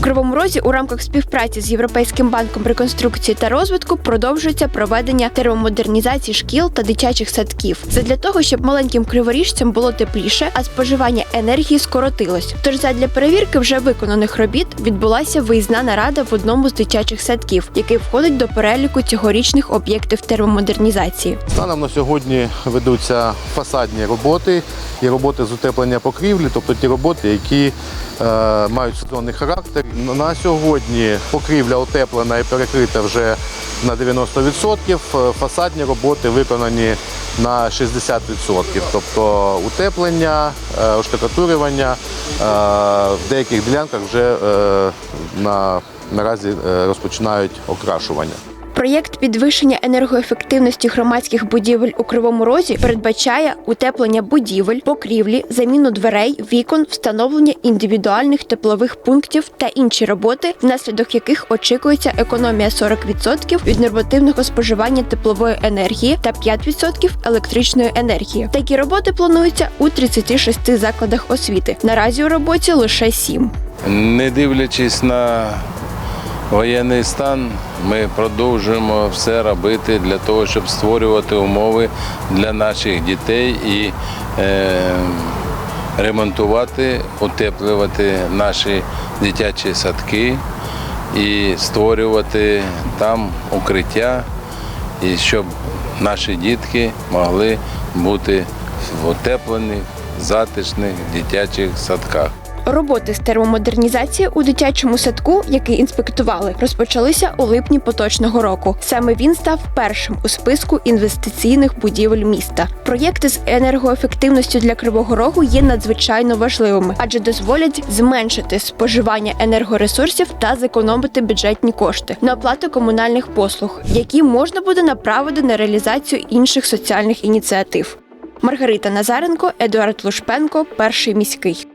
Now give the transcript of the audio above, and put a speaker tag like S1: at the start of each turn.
S1: Кривому Розі у рамках співпраці з Європейським банком реконструкції та розвитку продовжується проведення термомодернізації шкіл та дитячих садків. Задля того, щоб маленьким криворіжцям було тепліше, а споживання енергії скоротилось. Тож задля перевірки вже виконаних робіт відбулася виїзна нарада в одному з дитячих садків, який входить до переліку цьогорічних об'єктів термомодернізації.
S2: Станом на сьогодні ведуться фасадні роботи і роботи з утеплення покрівлі, тобто ті роботи, які е, мають сезонний характер. На сьогодні покрівля утеплена і перекрита вже на 90%. Е, Фасадні роботи виконані на 60%. Тобто утеплення, е, оштукатурювання е, в деяких ділянках вже е, на, наразі е, розпочинають окрашування.
S1: Проєкт підвищення енергоефективності громадських будівель у Кривому Розі передбачає утеплення будівель, покрівлі, заміну дверей, вікон, встановлення індивідуальних теплових пунктів та інші роботи, внаслідок яких очікується економія 40% від нормативного споживання теплової енергії та 5% електричної енергії. Такі роботи плануються у 36 закладах освіти. Наразі у роботі лише 7.
S3: Не дивлячись на воєнний стан, ми продовжуємо все робити для того, щоб створювати умови для наших дітей і е, ремонтувати, утеплювати наші дитячі садки і створювати там укриття, і щоб наші дітки могли бути в утеплених, затишних дитячих садках.
S1: Роботи з термомодернізації у дитячому садку, який інспектували, розпочалися у липні поточного року. Саме він став першим у списку інвестиційних будівель міста. Проєкти з енергоефективністю для Кривого Рогу є надзвичайно важливими, адже дозволять зменшити споживання енергоресурсів та зекономити бюджетні кошти на оплату комунальних послуг, які можна буде направити на реалізацію інших соціальних ініціатив. Маргарита Назаренко, Едуард Лушпенко, перший міський.